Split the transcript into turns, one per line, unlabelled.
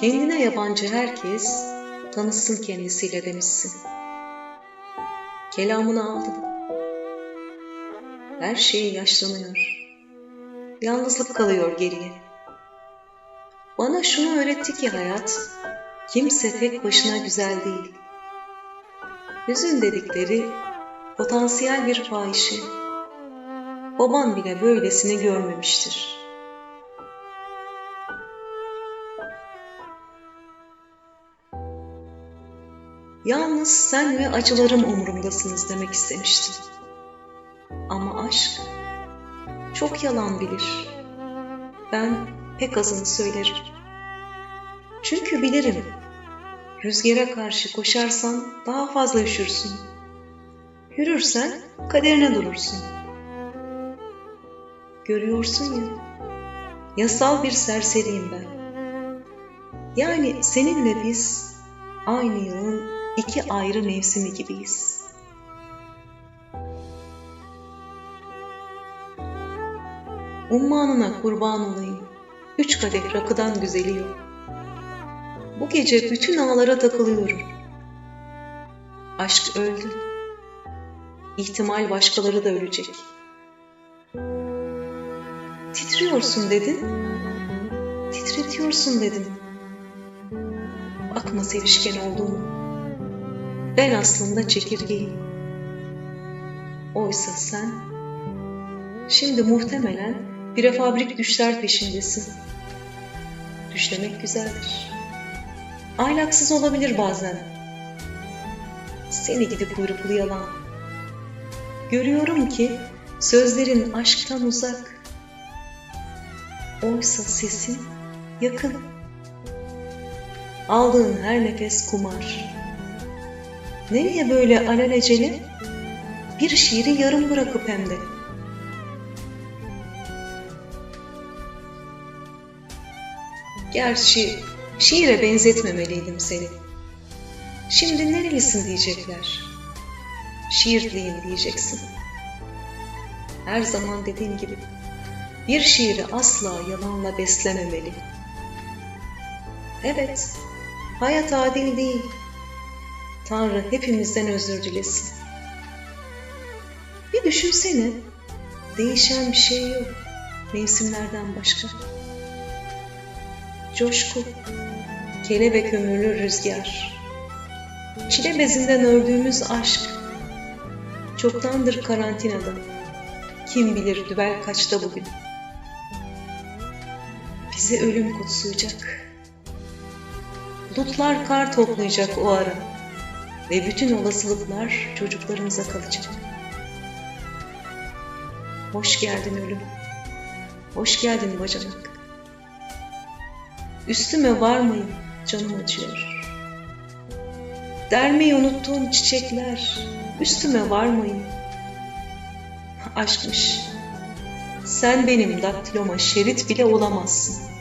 Kendine yabancı herkes tanışsın kendisiyle demişsin. Kelamını aldım. Her şey yaşlanıyor. Yalnızlık kalıyor geriye. Bana şunu öğretti ki hayat, kimse tek başına güzel değil. Hüzün dedikleri potansiyel bir fahişe. Baban bile böylesini görmemiştir. Yalnız sen ve acılarım umurumdasınız demek istemiştim. Ama aşk çok yalan bilir. Ben pek azını söylerim. Çünkü bilirim, rüzgara karşı koşarsan daha fazla üşürsün. Yürürsen kaderine durursun. Görüyorsun ya, yasal bir serseriyim ben. Yani seninle biz aynı yılın iki ayrı mevsimi gibiyiz. Ummanına kurban olayım. Üç kadeh rakıdan güzeli yok. Bu gece bütün ağlara takılıyorum. Aşk öldü. İhtimal başkaları da ölecek. Titriyorsun dedin. Titretiyorsun dedim. Bakma sevişken olduğumu. Ben aslında çekirgeyim. Oysa sen şimdi muhtemelen prefabrik düşler peşindesin. Düşlemek güzeldir. Ahlaksız olabilir bazen. Seni gidip kuyruklu yalan. Görüyorum ki sözlerin aşktan uzak. Oysa sesin yakın. Aldığın her nefes kumar. Nereye böyle alelacele? Bir şiiri yarım bırakıp hem de. Gerçi şiire benzetmemeliydim seni. Şimdi nerelisin diyecekler. Şiirliyim diyeceksin. Her zaman dediğim gibi bir şiiri asla yalanla beslememeli. Evet, hayat adil değil. Tanrı hepimizden özür dilesin. Bir düşünsene, değişen bir şey yok mevsimlerden başka. Coşku, kelebek ömürlü rüzgar, çile bezinden ördüğümüz aşk, çoktandır karantinada, kim bilir dübel kaçta bugün. Bizi ölüm kutsayacak. Bulutlar kar toplayacak o ara ve bütün olasılıklar çocuklarımıza kalacak. Hoş geldin ölüm. Hoş geldin bacanak. Üstüme varmayın, canım acıyor. Dermeyi unuttuğum çiçekler, üstüme varmayın. Aşkmış. Sen benim daktiloma şerit bile olamazsın.